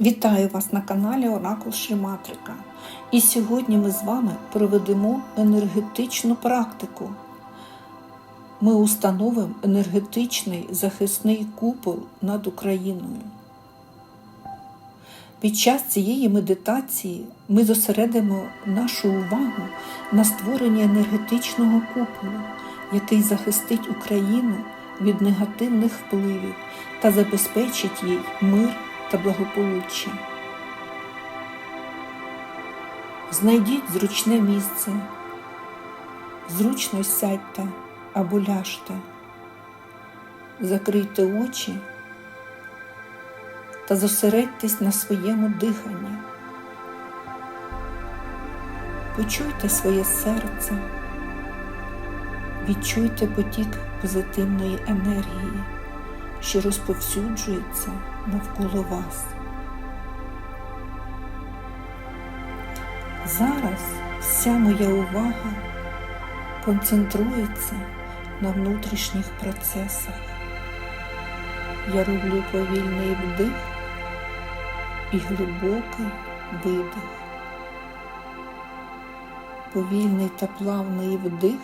Вітаю вас на каналі Оракул Шематрика. І сьогодні ми з вами проведемо енергетичну практику. Ми установимо енергетичний захисний купол над Україною. Під час цієї медитації ми зосередимо нашу увагу на створенні енергетичного куполу, який захистить Україну від негативних впливів та забезпечить їй мир та благополуччя. Знайдіть зручне місце, зручно сядьте або ляжте, закрийте очі та зосередьтесь на своєму диханні. Почуйте своє серце, відчуйте потік позитивної енергії, що розповсюджується навколо вас. Зараз вся моя увага концентрується на внутрішніх процесах. Я роблю повільний вдих і глибокий видих. Повільний та плавний вдих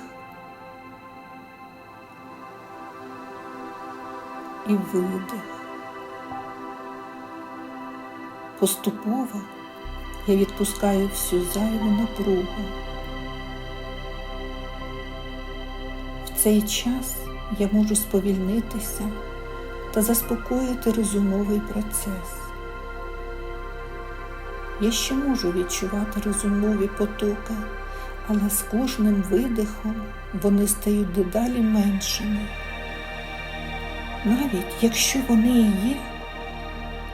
і видих. Поступово я відпускаю всю зайву напругу. В цей час я можу сповільнитися та заспокоїти розумовий процес. Я ще можу відчувати розумові потоки, але з кожним видихом вони стають дедалі меншими. Навіть якщо вони і є,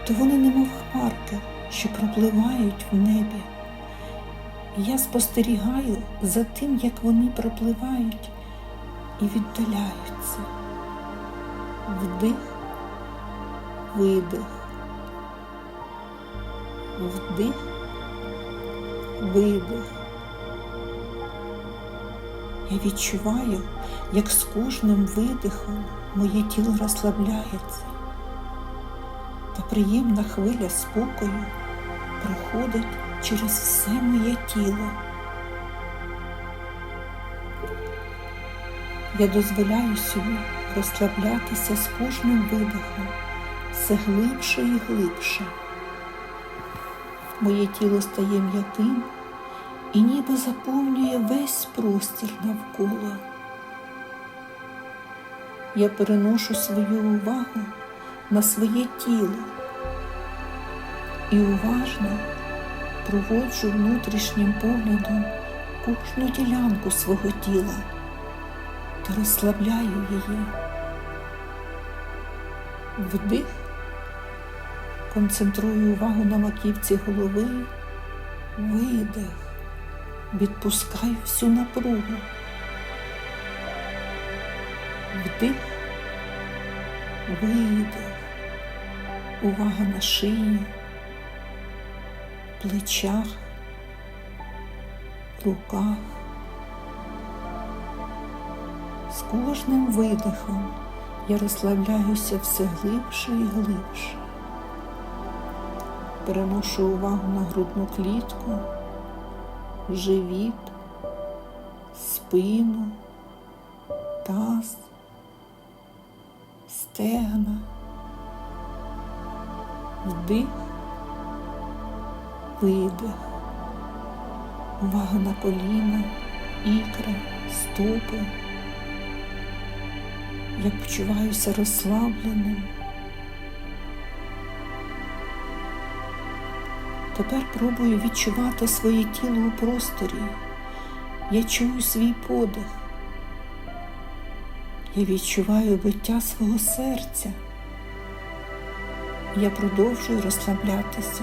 то вони немов хмарки, що пропливають в небі. Я спостерігаю за тим, як вони пропливають і віддаляються. Вдих, видих, вдих, видих. Я відчуваю, як з кожним видихом моє тіло розслабляється, та приємна хвиля спокою проходить через все моє тіло. Я дозволяю собі розслаблятися з кожним видихом все глибше і глибше. Моє тіло стає м'яким і ніби заповнює весь простір навколо. Я переношу свою увагу на своє тіло і уважно проводжу внутрішнім поглядом кожну ділянку свого тіла та розслабляю її. Вдих, концентрую увагу на маківці голови, видих, відпускаю всю напругу. Вдих, видих, увага на шиї, плечах, руках. З кожним видихом я розслабляюся все глибше і глибше. Переношу увагу на грудну клітку, живіт, спину, таз, стегна, вдих, видих, увага на коліна, ікри, стопи. Я почуваюся розслабленим. Тепер пробую відчувати своє тіло у просторі. Я чую свій подих. Я відчуваю биття свого серця. Я продовжую розслаблятися.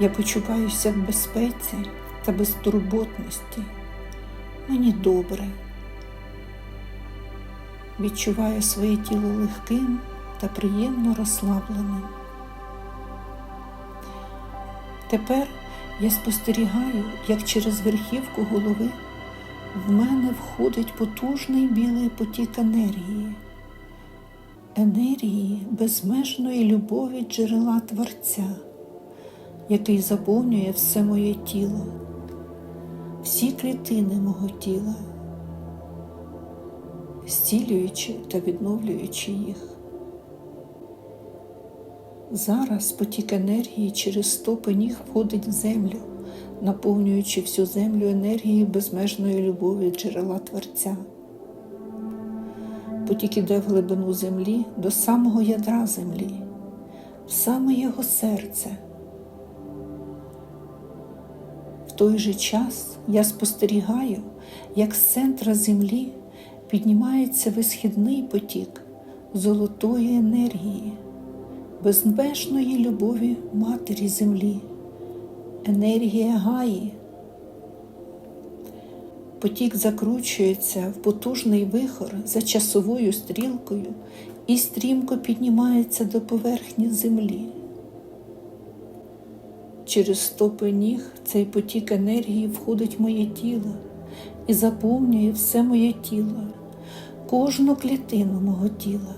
Я почуваюся в безпеці та безтурботності. Мені добре. Відчуваю своє тіло легким та приємно розслабленим. Тепер я спостерігаю, як через верхівку голови в мене входить потужний білий потік енергії. Енергії безмежної любові джерела Творця, який заповнює все моє тіло, всі клітини мого тіла, зцілюючи та відновлюючи їх. Зараз потік енергії через стопи ніг входить в землю, наповнюючи всю землю енергією безмежної любові джерела Творця. Потік іде в глибину землі до самого ядра землі, в саме його серце. В той же час я спостерігаю, як з центра землі піднімається висхідний потік золотої енергії безмежної любові Матері Землі, енергія Гаї. Потік закручується в потужний вихор за часовою стрілкою і стрімко піднімається до поверхні землі. Через стопи ніг цей потік енергії входить в моє тіло і заповнює все моє тіло, кожну клітину мого тіла.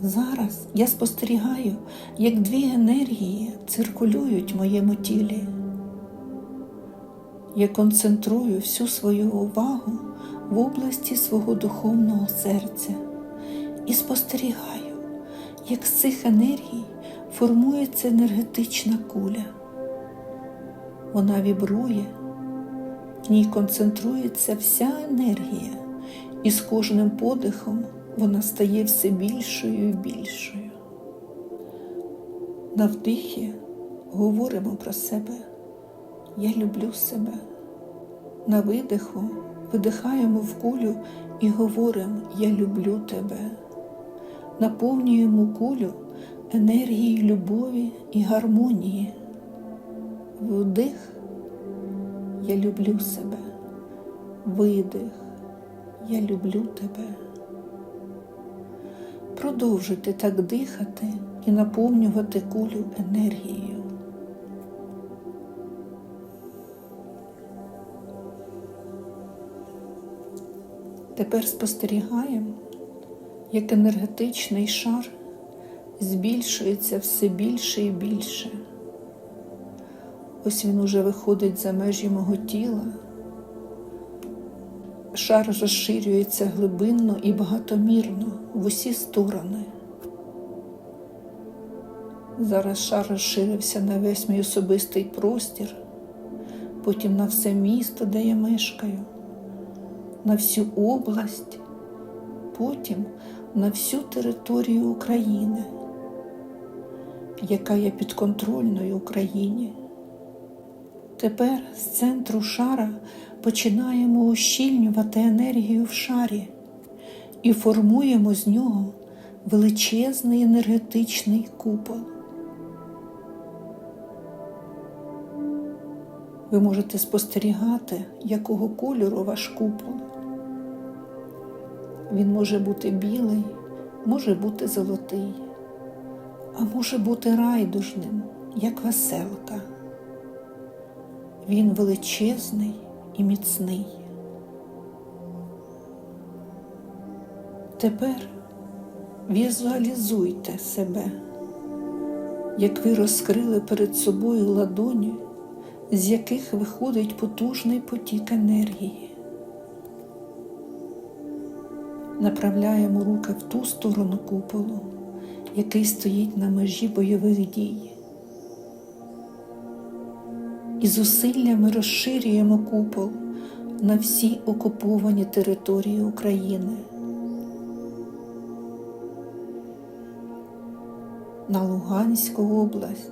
Зараз я спостерігаю, як дві енергії циркулюють в моєму тілі. Я концентрую всю свою увагу в області свого духовного серця і спостерігаю, як з цих енергій формується енергетична куля. Вона вібрує, в ній концентрується вся енергія, і з кожним подихом вона стає все більшою і більшою. На вдихі говоримо про себе. Я люблю себе. На видиху видихаємо в кулю і говоримо Я люблю тебе. Наповнюємо кулю енергією любові і гармонії. Вдих Я люблю себе. Видих Я люблю тебе. Продовжуйте так дихати і наповнювати кулю енергією. Тепер спостерігаємо, як енергетичний шар збільшується все більше і більше. Ось він уже виходить за межі мого тіла. Шар розширюється глибинно і багатомірно в усі сторони. Зараз шар розширився на весь мій особистий простір, потім на все місто, де я мешкаю, на всю область, потім на всю територію України, яка є підконтрольною Україні. Тепер з центру шара починаємо ущільнювати енергію в шарі і формуємо з нього величезний енергетичний купол. Ви можете спостерігати, якого кольору ваш купол. Він може бути білий, може бути золотий, а може бути райдужним, як веселка. Він величезний і міцний. Тепер візуалізуйте себе, як ви розкрили перед собою ладоні, з яких виходить потужний потік енергії. Направляємо руки в ту сторону куполу, який стоїть на межі бойових дій і зусиллями розширюємо купол на всі окуповані території України. На Луганську область,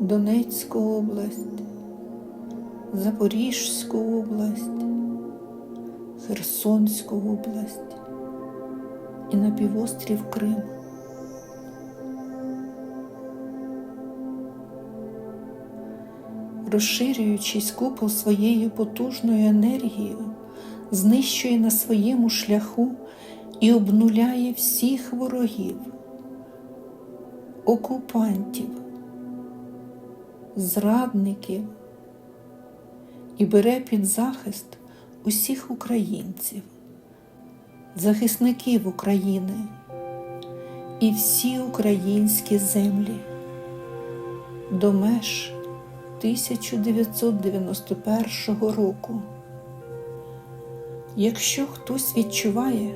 Донецьку область, Запорізьку область, Херсонську область і на півострів Крим. розширюючись купол своєю потужною енергією, знищує на своєму шляху і обнуляє всіх ворогів, окупантів, зрадників і бере під захист усіх українців, захисників України, і всі українські землі. До меж 1991 року. Якщо хтось відчуває,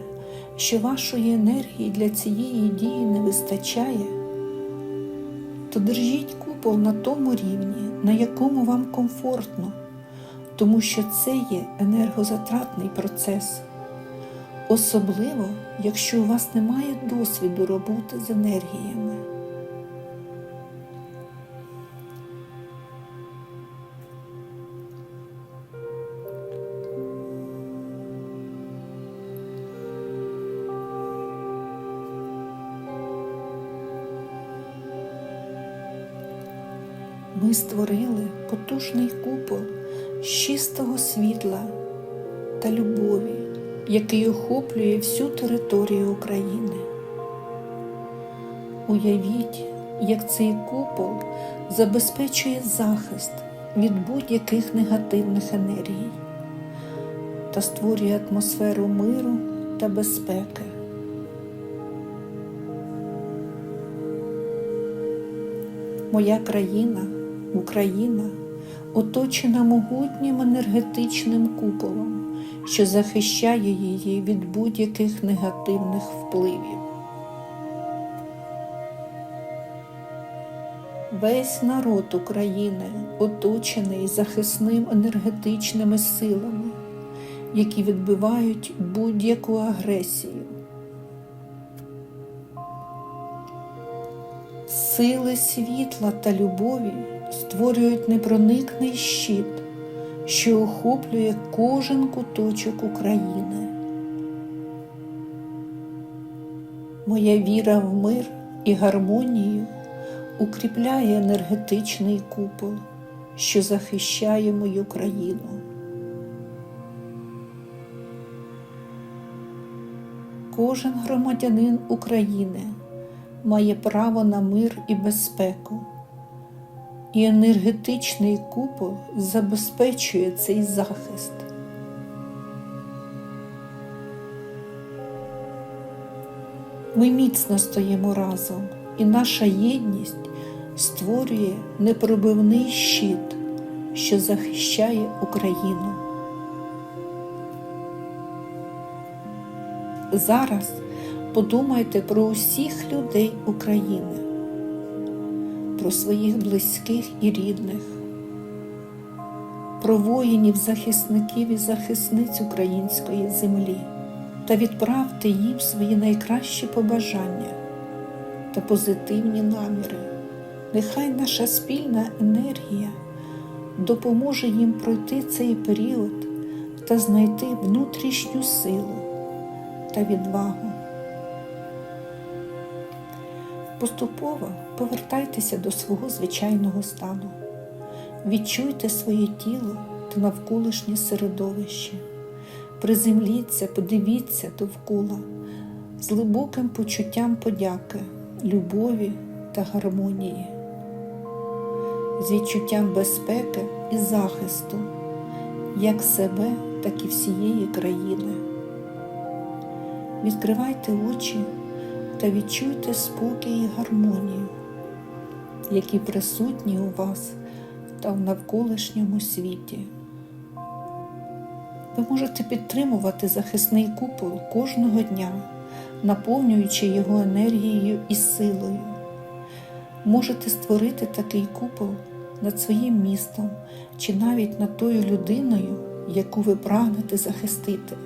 що вашої енергії для цієї дії не вистачає, то держіть купол на тому рівні, на якому вам комфортно, тому що це є енергозатратний процес. Особливо, якщо у вас немає досвіду роботи з енергіями. Ми створили потужний купол з чистого світла та любові, який охоплює всю територію України. Уявіть, як цей купол забезпечує захист від будь-яких негативних енергій та створює атмосферу миру та безпеки. Моя країна, Україна, оточена могутнім енергетичним куполом, що захищає її від будь-яких негативних впливів. Весь народ України оточений захисним енергетичними силами, які відбивають будь-яку агресію. Сили світла та любові створюють непроникний щит, що охоплює кожен куточок України. Моя віра в мир і гармонію укріпляє енергетичний купол, що захищає мою країну. Кожен громадянин України має право на мир і безпеку, і енергетичний купол забезпечує цей захист. Ми міцно стоїмо разом, і наша єдність створює непробивний щит, що захищає Україну. Зараз подумайте про усіх людей України, про своїх близьких і рідних, про воїнів, захисників і захисниць української землі та відправте їм свої найкращі побажання та позитивні наміри. Нехай наша спільна енергія допоможе їм пройти цей період та знайти внутрішню силу та відвагу. Поступово повертайтеся до свого звичайного стану, відчуйте своє тіло та навколишнє середовище, приземліться, подивіться довкола з глибоким почуттям подяки, любові та гармонії, з відчуттям безпеки і захисту як себе, так і всієї країни. Відкривайте очі та відчуйте спокій і гармонію, які присутні у вас та в навколишньому світі. Ви можете підтримувати захисний купол кожного дня, наповнюючи його енергією і силою. Можете створити такий купол над своїм містом чи навіть над тою людиною, яку ви прагнете захистити.